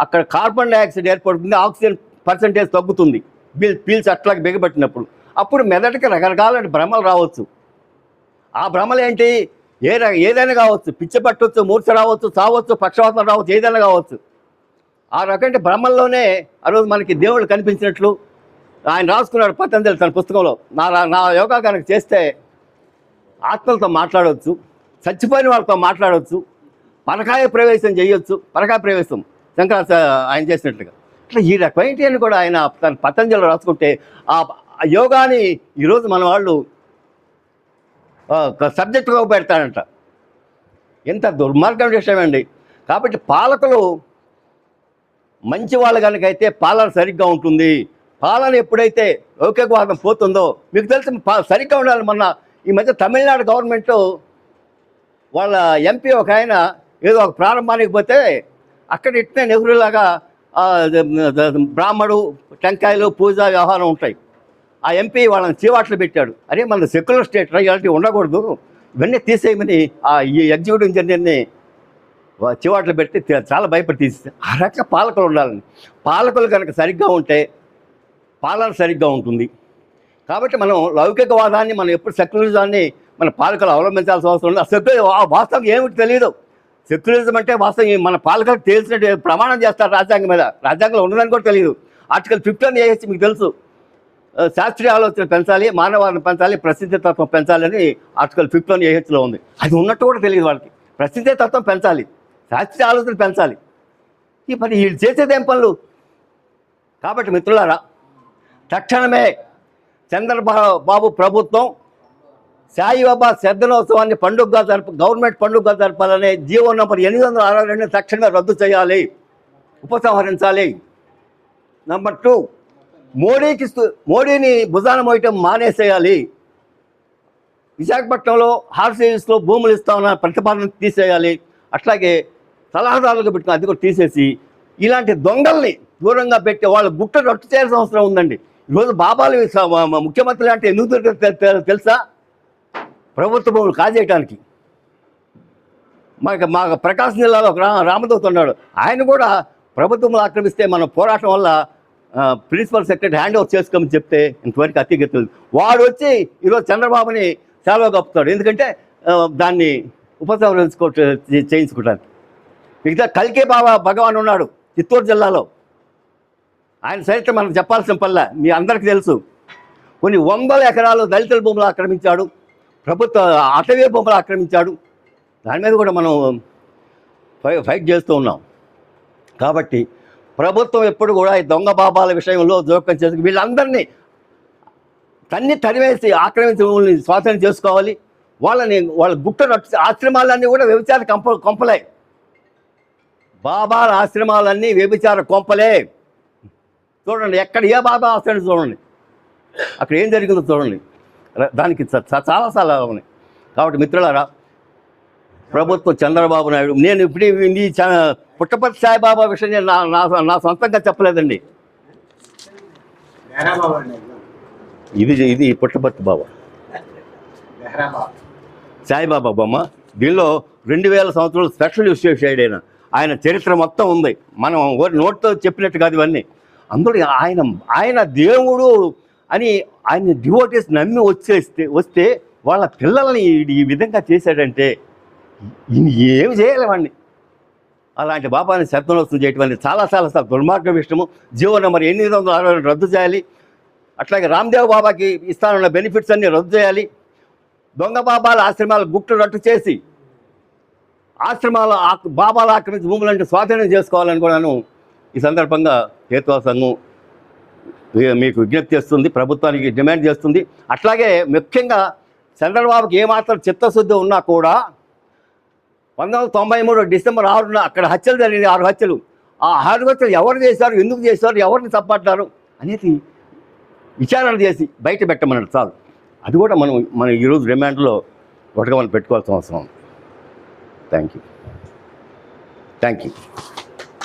అక్కడ carbon dioxide ఏర్పడుతుంది oxygen percentage తగ్గుతుంది. బిల్ పీల్స్ అట్లాగే బిగబెట్టినప్పుడు. అప్పుడు మెదడుకి రకరకాల భ్రమలు రావచ్చు. ఆ భ్రమలు ఏంటి? ఏ ఏదైనా కావచ్చు. పిచ్చి పట్టవచ్చు మూర్ఛ రావచ్చు చావచ్చు పక్షవాతం రావచ్చు ఏదైనా కావచ్చు. ఆ రకమైన భ్రమల్లోనే ఆ రోజు మనకి దేవుడు కనిపించినట్లు ఆయన రాసుకున్నాడు పతంజలి తన పుస్తకంలో. నా నా యోగా కనుక చేస్తే ఆత్మలతో మాట్లాడవచ్చు చచ్చిపోయిన వాళ్ళతో మాట్లాడవచ్చు పరకాయ ప్రవేశం చేయొచ్చు పరకాయ ప్రవేశం. శంకరాచ ఆయన చేసినట్లుగా. ఇట్లా ఈ రకమైన కూడా ఆయన తన పతంజలి రాసుకుంటే ఆ యోగాని ఈరోజు మన వాళ్ళు సబ్జెక్టుగా పెడతాడంట ఎంత దుర్మార్గం విషయం అండి. కాబట్టి పాలకులు మంచి వాళ్ళు కనుకైతే అయితే పాలన సరిగ్గా ఉంటుంది. పాలన ఎప్పుడైతే లౌకికవాదం పోతుందో మీకు తెలిసి సరిగ్గా ఉండాలి మొన్న ఈ మధ్య తమిళనాడు గవర్నమెంట్ వాళ్ళ ఎంపీ ఒక ఆయన ఏదో ఒక ప్రారంభానికి పోతే అక్కడ ఇట్నే నెహ్రూలాగా బ్రాహ్మడు టెంకాయలు పూజ వ్యవహారం ఉంటాయి. ఆ ఎంపీ వాళ్ళని చీవాట్లు పెట్టాడు. అరే మన సెక్యులర్ స్టేట్ ఇలాంటివి ఉండకూడదు. ఇవన్నీ తీసేయమని ఆ ఈ ఎగ్జిక్యూటివ్ ఇంజనీర్ని వా- చివాట్లు పెట్టి చాలా భయపడి తీసి ఆ రక పాలకులు ఉండాలని. పాలకులు కనుక సరిగ్గా ఉంటే పాలన సరిగ్గా ఉంటుంది. కాబట్టి మనం లౌకికవాదాన్ని మనం ఎప్పుడు సెక్యులరిజాన్ని మన పాలకులు అవలంబించాల్సిన అవసరం ఉంది ఆ సెక్యులర్ ఆ వాస్తవం ఏమిటి తెలియదు సెక్యులరిజం అంటే వాస్తవం. ఈ మన పాలకులకు తెలిసినట్టు ప్రమాణం చేస్తారు రాజ్యాంగం మీద? రాజ్యాంగంలో ఉండదని కూడా తెలియదు. ఆర్టికల్ ఫిఫ్టీన్ ఏహెచ్ మీకు తెలుసు. శాస్త్రీయ ఆలోచన పెంచాలి మానవాన్ని పెంచాలి ప్రసిద్ధ తత్వం పెంచాలని ఆర్టికల్ ఫిఫ్టీన్ ఏహెచ్లో ఉంది. అది ఉన్నట్టు కూడా తెలియదు వాళ్ళకి. ప్రసిద్ధ తత్వం పెంచాలి శాస్త్రీయ ఆలోచన పెంచాలి. ఈ పని వీళ్ళు చేసేదేం పనులు? కాబట్టి మిత్రులారా తక్షణమే చంద్రబాబు బాబు ప్రభుత్వం సాయిబాబా శ్రద్ధనోత్సవాన్ని పండుగగా జరప గవర్నమెంట్ పండుగగా జరపాలనే జీవో నంబర్ ఎనిమిది వందల అరవై రెండు తక్షణమే రద్దు చేయాలి. ఉపసంహరించాలి. నంబర్ టూ మోడీకి మోడీని భుజాన మోయటం మానేసేయాలి. విశాఖపట్నంలో హార్సేస్లో భూములు ఇస్తామన్న ప్రతిపాదన తీసేయాలి. అట్లాగే సలహాదారులుగా పెట్టుకుని అది కూడా తీసేసి ఇలాంటి దొంగల్ని దూరంగా పెట్టే వాళ్ళు గుట్ట రట్టు చేయాల్సిన అవసరం ఉందండి. ఈరోజు బాబాలు ముఖ్యమంత్రి లాంటి అంటే ఎందుకు తెలుసా? ప్రభుత్వ భూములు కాజేయటానికి. మాకు మా ప్రకాశం జిల్లాలో ఒక రామదూత ఉన్నాడు. ఆయన కూడా ప్రభుత్వంలో ఆక్రమిస్తే మన పోరాటం వల్ల ప్రిన్సిపల్ సెక్రటరీ హ్యాండ్ ఓవర్ చేసుకోమని చెప్తే ఇంతవరకు అతిగతులు వాడు వచ్చి ఈరోజు చంద్రబాబుని చాలా కప్పుతాడు. ఎందుకంటే దాన్ని ఉపసంహరించుకో చేయించుకుంటాను చేయించుకోవడానికి మిగతా కల్కే బాబా భగవాన్ ఉన్నాడు చిత్తూరు జిల్లాలో. ఆయన చరిత్ర మనం చెప్పాల్సిన పల్లె మీ అందరికీ తెలుసు. కొన్ని వందల ఎకరాలు దళితుల భూములు ఆక్రమించాడు. ప్రభుత్వ అటవీ బొమ్మలు ఆక్రమించాడు. దాని మీద కూడా మనం ఫై ఫైట్ చేస్తూ ఉన్నాం. కాబట్టి ప్రభుత్వం ఎప్పుడు కూడా ఈ దొంగ బాబాల విషయంలో జోక్యం చేసుకు వీళ్ళందరినీ తన్ని తరివేసి ఆక్రమించిన భూముల్ని స్వాధీనం చేసుకోవాలి. వాళ్ళని వాళ్ళ గుట్ట ఆశ్రమాలన్నీ కూడా వ్యభిచార కంప కొంపలే. బాబాల ఆశ్రమాలన్నీ వ్యభిచార కొంపలే. చూడండి ఎక్కడ ఏ బాబా ఆశ్రమం చూడండి. అక్కడ ఏం జరిగిందో చూడండి. దానికి చాలా చాలా ఉన్నాయి. కాబట్టి మిత్రులారా ప్రభుత్వం చంద్రబాబు నాయుడు నేను ఇప్పుడు చ- పుట్టపర్తి సాయిబాబా విషయం నేను నా నా- నా సొంతంగా చెప్పలేదండి. ఇది ఇది పుట్టపర్తి బాబా. సాయిబాబా బొమ్మ. దీనిలో రెండు వేల సంవత్సరాలు స్పెషల్ విశ్వేశ్వరుడు ఆయన ఆయన చరిత్ర మొత్తం ఉంది. మనం నోటితో చెప్పినట్టు కాదు ఇవన్నీ. అందులో ఆయన ఆయన దేవుడు అని ఆయన డివోటీస్ నమ్మి వచ్చేస్తే వస్తే వాళ్ళ పిల్లల్ని ఈ- ఈ విధంగా చేశాడంటే ఏమి చేయాలి వాడిని అలాంటి బాబాని శబ్దంలో చేయటం చాలా చాలా దుర్మార్గం విషయము. జీవో నెంబర్ ఎనిమిది వందల అరవై రెండు రద్దు చేయాలి. అట్లాగే రామ్దేవ్ బాబాకి ఇస్తానున్న బెనిఫిట్స్ అన్నీ రద్దు చేయాలి. దొంగ బాబాల ఆశ్రమాలు గుట్లు రట్టు చేసి ఆశ్రమాల బాబాల ఆక్రమించి భూములంటే స్వాధీనం చేసుకోవాలని కూడాను ఈ సందర్భంగా హేతువా సంఘం మీకు విజ్ఞప్తి చేస్తుంది ప్రభుత్వానికి డిమాండ్ చేస్తుంది. అట్లాగే ముఖ్యంగా చంద్రబాబుకి ఏమాత్రం చిత్తశుద్ధి ఉన్నా కూడా పంతొమ్మిది వందల తొంభై మూడు డిసెంబర్ ఆరున అక్కడ హత్యలు జరిగింది ఆరు హత్యలు. ఆ ఆరు హత్యలు ఎవరు చేశారు ఎందుకు చేశారు ఎవరిని తప్పట్టారు అనేది విచారణ చేసి బయట పెట్టమన్నాడు చాలు. అది కూడా మనం మనం ఈరోజు రిమాండ్లో ఒకటిగా మనం పెట్టుకోవాల్సిన అవసరం ఉంది. Thank you thank you